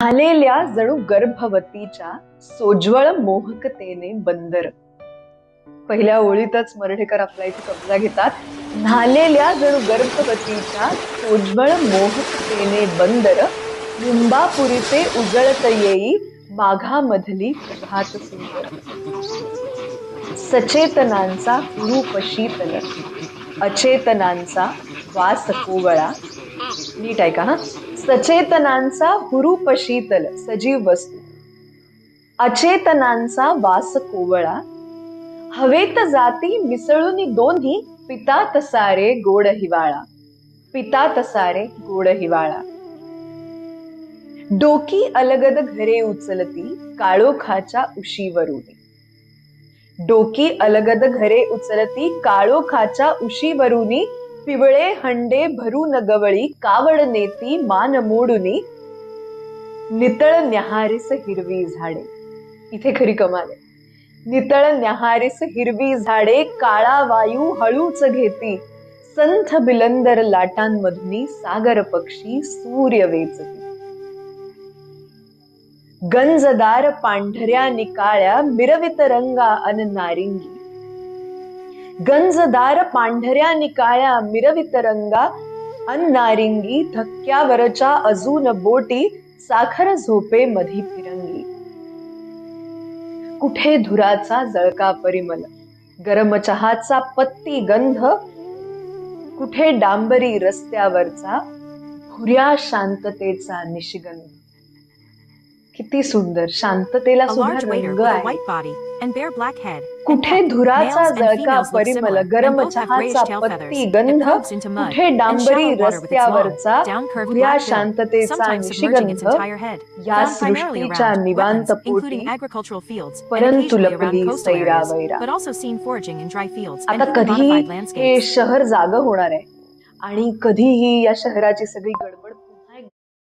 आलेल्या जणू गर्भवतीच्या सोज्वळ मोहकतेने बंदर. पहिल्या ओळीतच मरडेकर आपल्या इथे कब्जा घेतात. न्हालेल्या जणू गर्भवतीच्या सोज्वळ मोहकतेने बंदर मुंबापुरीचे उजळत येई माघामधली प्रभात सुंदर. सचेतनांचा रूप शीतल अचेतनांचा वास कोवळा. नीट ऐका हा. सचेतनांचा हुरूप शीतल सजीव वस्तू. अचेतनांचा वास कोवळा. हवेत जाती मिसळून दोन्ही पिता तसारे गोड हिवाळा. पिता तसारे गोड हिवाळा. डोकी अलगद घरे उचलती काळोखाच्या उशीवरुनी. डोकी अलगद घरे उचलती काळोखाच्या उशीवरुनी पिवळे हंडे भरू गवळी कावड नेती मान मोडुनी नितळ न्याहारीस हिरवी झाडे. इथे खरी कमाल आहे. नितळ न्याहारीस हिरवी झाडे काळा वायू हळूच घेती. संथ बिलंदर लाटांमधुनी सागर पक्षी सूर्य वेचती. गंजदार पांढऱ्या निकाळ्या मिरवित रंगा अन नारिंगी. गंजदार पांढऱ्या निकाळ्या मिरवित रंगा अन्नारिंगी धक्क्यावरच्या अजून बोटी साखर झोपे मधी फिरंगी. कुठे धुराचा जळका परिमल? गरम चहाचा पत्ती गंध? कुठे डांबरी रस्त्यावरचा? हुऱ्या शांततेचा निशिगंध? किती सुंदर शांततेला सुद्धा कुठे धुराचा जळका परिमल गरम कुठे डांबरी रस्त्यावरचा या शांततेचा निशिगंध या सृष्टीच्या निवांत पोटी परंतु लपली सैरा वैरा. आता कधी हे शहर जाग होणार आहे. आणि कधीही या शहराची सगळी गडबड